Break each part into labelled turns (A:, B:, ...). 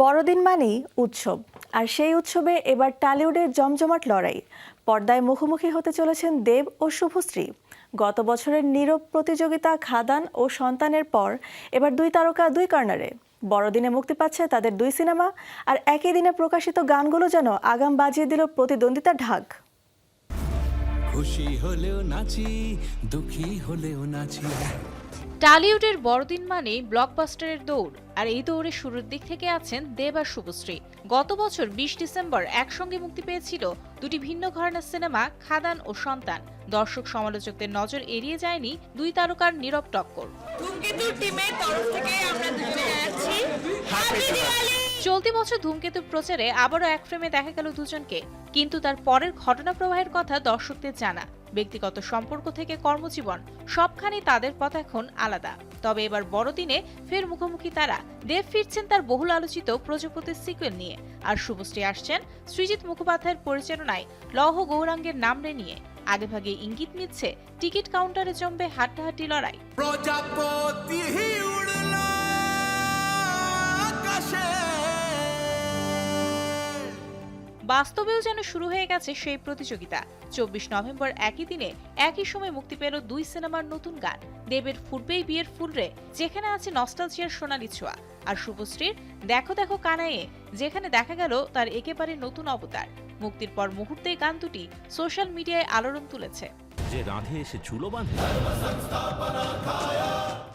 A: বড়দিন মানেই উৎসব। আর সেই উৎসবে এবার টালিউডের জমজমাট লড়াই। পর্দায় মুখোমুখি হতে চলেছেন দেব ও শুভশ্রী। গত বছরের নীরব প্রতিযোগিতা খাদান ও সন্তানের পর এবার দুই তারকা দুই কর্নারে। বড়দিনে মুক্তি পাচ্ছে তাদের দুই সিনেমা, আর একই দিনে প্রকাশিত গানগুলো যেন আগাম বাজিয়ে দিল প্রতিদ্বন্দ্বিতার ঢাক।
B: খুশি হলেও নাচি, দুঃখী হলেও নাচি।
C: টালিউডের বড়দিন মানে ব্লকবাস্টারের দৌড়। আর এই দৌড়ে শুরুর দিক থেকে আছেন দেব আর শুভশ্রী। গত বছর বিশ ডিসেম্বর একসঙ্গে মুক্তি পেয়েছিল দুটি ভিন্ন ঘরানার সিনেমা খাদান ও সন্তান। দর্শক সমালোচকদের নজর এড়িয়ে যায়নি দুই তারকার নীরব টক্কর।
D: টিমের তরফ থেকে আমরা
C: চলতি বছর ধূমকেতুর প্রচারে আবারও এক ফ্রেমে দেখা গেল দুজনকে। কিন্তু তার পরের ঘটনা প্রবাহের কথা দর্শকদের জানা। ব্যক্তিগত সম্পর্ক থেকে কর্মজীবন, সবখানে তাদের পথ এখন আলাদা। তবে এবার বড়দিনে ফের মুখোমুখি তারা। দেব ফিরছেন তার বহুল আলোচিত প্রজাপতির সিকুয়েল নিয়ে। আর শুভশ্রী আসছেন সৃজিত মুখোপাধ্যায়ের পরিচালনায় লৌহ গৌরাঙ্গের নামরে নিয়ে। আগেভাগে ইঙ্গিত মিলছে, টিকিট কাউন্টারে জমবে হাড্ডাহাড্ডি লড়াই।
B: প্রজাপতি
C: বাস্তবেও যেন শুরু হয়ে গেছে সেই প্রতিযোগিতা। চব্বিশ নভেম্বর একই দিনে একই সময় মুক্তি পেল দুই সিনেমার নতুন গান। দেবের ফুটবেই বিয়ের ফুলরে যেখানে আছে নস্টালজিয়ার সোনালি ছোঁয়া। আর শুভশ্রীর দেখো দেখো কানায়ে যেখানে দেখা গেল তার একেবারে নতুন অবতার। মুক্তির পর মুহূর্তে গান দুটি সোশ্যাল মিডিয়ায় আলোড়ন তুলেছে।
E: যে রাঁধে এসে বাঁধে।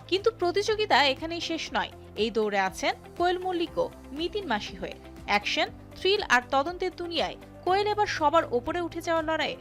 C: কিন্তু প্রতিযোগিতা এখানেই শেষ নয়। এই দৌড়ে আছেন কোয়েল মল্লিকও মিতিন মাসি হয়ে। অ্যাকশন থ্রিল আর তদন্তের দুনিয়ায় কোয়েল এবার সবার ওপরে উঠে যাওয়ার লড়াইয়ে।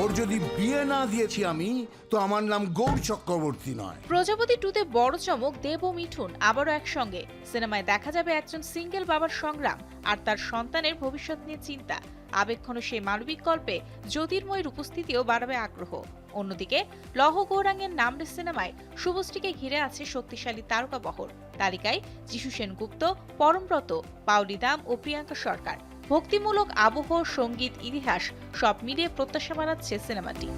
F: ওর যদি বিয়ে না দিয়েছি আমি তো আমার নাম গৌর চক্রবর্তী নয়।
C: প্রজাপতি টুতে বড় চমক দেব ও মিঠুন আবারও একসঙ্গে। সিনেমায় দেখা যাবে একজন সিঙ্গেল বাবার সংগ্রাম আর তার সন্তানের ভবিষ্যৎ নিয়ে চিন্তা। আবেগঘন সেই মানবিক গল্পে জ্যোতির্ময়ের উপস্থিতিও বাড়াবে আগ্রহ। অন্যদিকে, লহ গৌরাঙ্গের নামরে সিনেমায় শুভশ্রীকে ঘিরে আছে শক্তিশালী তারকা বহর। তালিকায় যিশু সেনগুপ্ত পরমব্রত পাউলি দাম ও প্রিয়াঙ্কা সরকার। ভক্তিমূলক আবহ, সংগীত, ইতিহাস সব মিলিয়ে প্রত্যাশা বাড়াচ্ছে সিনেমাটি।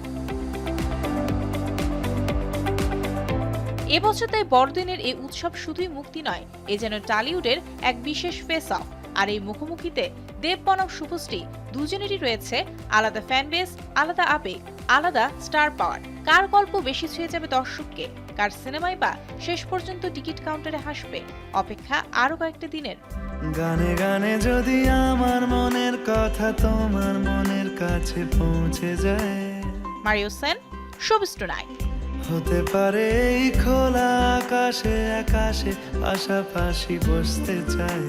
C: এবছর তাই বড়দিনের এই উৎসব শুধুই মুক্তি নয়, এ যেন টালিউডের এক বিশেষ ফেস অফ আর এই মুখোমুখিতে দেব বনাম শুভশ্রী দুজনেরই রয়েছে আলাদা ফ্যান বেস আলাদা আবেগ আলাদা স্টার পাওয়ার। কার গল্প বেশি ছুঁয়ে যাবে দর্শককে? কার সিনেমায় বা শেষ পর্যন্ত টিকিট কাউন্টারে হাসবে? অপেক্ষা আরও কয়েকটা দিনের।
G: গানে গানে যদি আমার মনের কথা তোমার মনের কাছে পৌঁছে যায়।
C: মারিও সেন শোবিস টুনাইট
G: হতে পারে এই খোলা আকাশে আকাশে পাশাপাশি বসতে চায়।